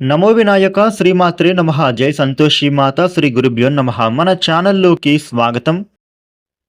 నమో వినాయక శ్రీమాత్రే నమ. జై సంతోషి మాత శ్రీ గురుభ్యో నమ. మన ఛానల్లోకి స్వాగతం.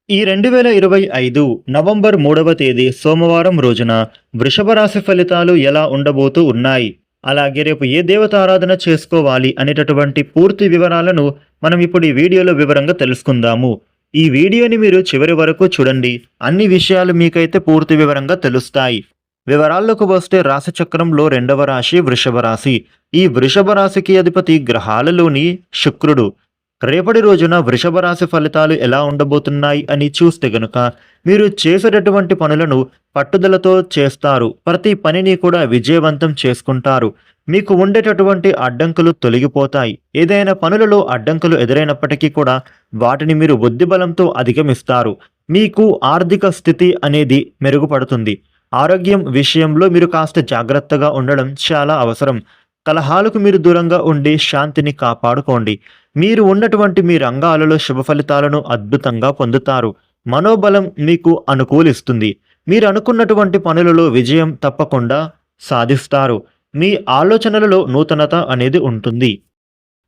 ఈ రెండు వేల ఇరవై ఐదు నవంబర్ మూడవ తేదీ సోమవారం రోజున వృషభ రాశి ఫలితాలు ఎలా ఉండబోతూ ఉన్నాయి? అలాగే రేపు ఏ దేవత ఆరాధన చేసుకోవాలి అనేటటువంటి పూర్తి వివరాలను మనం ఇప్పుడు ఈ వీడియోలో వివరంగా తెలుసుకుందాము. ఈ వీడియోని మీరు చివరి వరకు చూడండి. అన్ని విషయాలు మీకైతే పూర్తి వివరంగా తెలుస్తాయి. వివరాల్లోకి వస్తే రాశిచక్రంలో రెండవ రాశి వృషభ రాశి. ఈ వృషభ రాశికి అధిపతి గ్రహాలలోని శుక్రుడు. రేపటి రోజున వృషభ రాశి ఫలితాలు ఎలా ఉండబోతున్నాయి అని చూస్తే గనుక మీరు చేసేటటువంటి పనులను పట్టుదలతో చేస్తారు. ప్రతి పనిని కూడా విజయవంతం చేసుకుంటారు. మీకు ఉండేటటువంటి అడ్డంకులు తొలగిపోతాయి. ఏదైనా పనులలో అడ్డంకులు ఎదురైనప్పటికీ కూడా వాటిని మీరు బుద్ధిబలంతో అధిగమిస్తారు. మీకు ఆర్థిక స్థితి అనేది మెరుగుపడుతుంది. ఆరోగ్యం విషయంలో మీరు కాస్త జాగ్రత్తగా ఉండడం చాలా అవసరం. కలహాలకు మీరు దూరంగా ఉండి శాంతిని కాపాడుకోండి. మీరు ఉన్నటువంటి మీ రంగాలలో శుభ ఫలితాలను అద్భుతంగా పొందుతారు. మనోబలం మీకు అనుకూలిస్తుంది. మీరు అనుకున్నటువంటి పనులలో విజయం తప్పకుండా సాధిస్తారు. మీ ఆలోచనలలో నూతనత అనేది ఉంటుంది.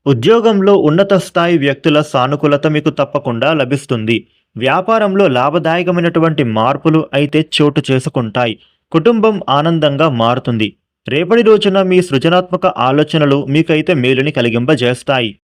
ఉద్యోగంలో ఉన్నత స్థాయి వ్యక్తుల సానుకూలత మీకు తప్పకుండా లభిస్తుంది. వ్యాపారంలో లాభదాయకమైనటువంటి మార్పులు అయితే చోటు చేసుకుంటాయి. కుటుంబం ఆనందంగా మారుతుంది. రేపటి రోజున మీ సృజనాత్మక ఆలోచనలు మీకైతే మేలుని కలిగింపజేస్తాయి.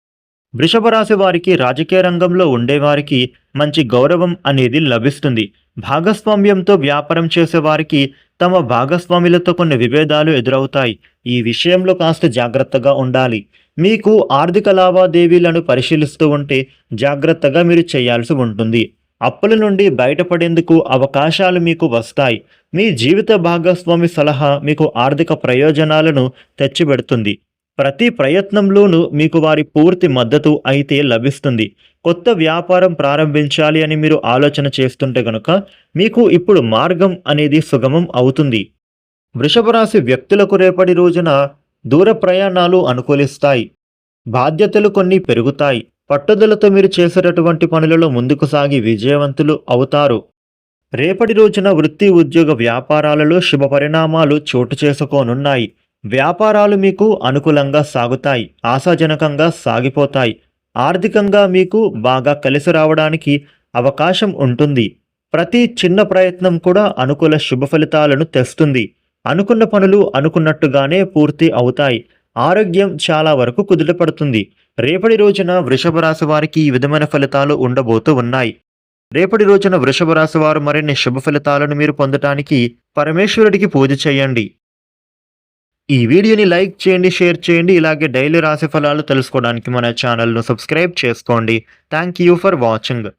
వృషభ రాశి వారికి రాజకీయ రంగంలో ఉండేవారికి మంచి గౌరవం అనేది లభిస్తుంది. భాగస్వామ్యంతో వ్యాపారం చేసేవారికి తమ భాగస్వాములతో కొన్ని విభేదాలు ఎదురవుతాయి. ఈ విషయంలో కాస్త జాగ్రత్తగా ఉండాలి. మీకు ఆర్థిక లావాదేవీలను పరిశీలిస్తూ ఉంటే జాగ్రత్తగా మీరు చేయాల్సి ఉంటుంది. అప్పుల నుండి బయటపడేందుకు అవకాశాలు మీకు వస్తాయి. మీ జీవిత భాగస్వామి సలహా మీకు ఆర్థిక ప్రయోజనాలను తెచ్చిపెడుతుంది. ప్రతి ప్రయత్నంలోనూ మీకు వారి పూర్తి మద్దతు అయితే లభిస్తుంది. కొత్త వ్యాపారం ప్రారంభించాలి అని మీరు ఆలోచన చేస్తుంటే గనుక మీకు ఇప్పుడు మార్గం అనేది సుగమం అవుతుంది. వృషభరాశి వ్యక్తులకు రేపటి రోజున దూర ప్రయాణాలు అనుకూలిస్తాయి. బాధ్యతలు కొన్ని పెరుగుతాయి. పట్టుదలతో మీరు చేసేటటువంటి పనులలో ముందుకు సాగి విజయవంతులు అవుతారు. రేపటి రోజున వృత్తి ఉద్యోగ వ్యాపారాలలో శుభ పరిణామాలు చోటు చేసుకోనున్నాయి. వ్యాపారాలు మీకు అనుకూలంగా సాగుతాయి ఆశాజనకంగా సాగిపోతాయి. ఆర్థికంగా మీకు బాగా కలిసి రావడానికి అవకాశం ఉంటుంది. ప్రతి చిన్న ప్రయత్నం కూడా అనుకూల శుభ ఫలితాలను తెస్తుంది. అనుకున్న పనులు అనుకున్నట్టుగానే పూర్తి అవుతాయి. ఆరోగ్యం చాలా వరకు కుదుటపడుతుంది. రేపటి రోజున వృషభ రాశి వారికి ఈ విధమైన ఫలితాలు ఉండబోతూ ఉన్నాయి. రేపటి రోజున వృషభ రాశి వారు మరిన్ని శుభ ఫలితాలను మీరు పొందటానికి పరమేశ్వరుడికి పూజ చేయండి. ఈ వీడియోని లైక్ చేయండి షేర్ చేయండి ఇలాగే డైలీ రాశి ఫలాలు తెలుసుకోవడానికి మన ఛానల్ను సబ్స్క్రైబ్ చేసుకోండి. Thank you for watching.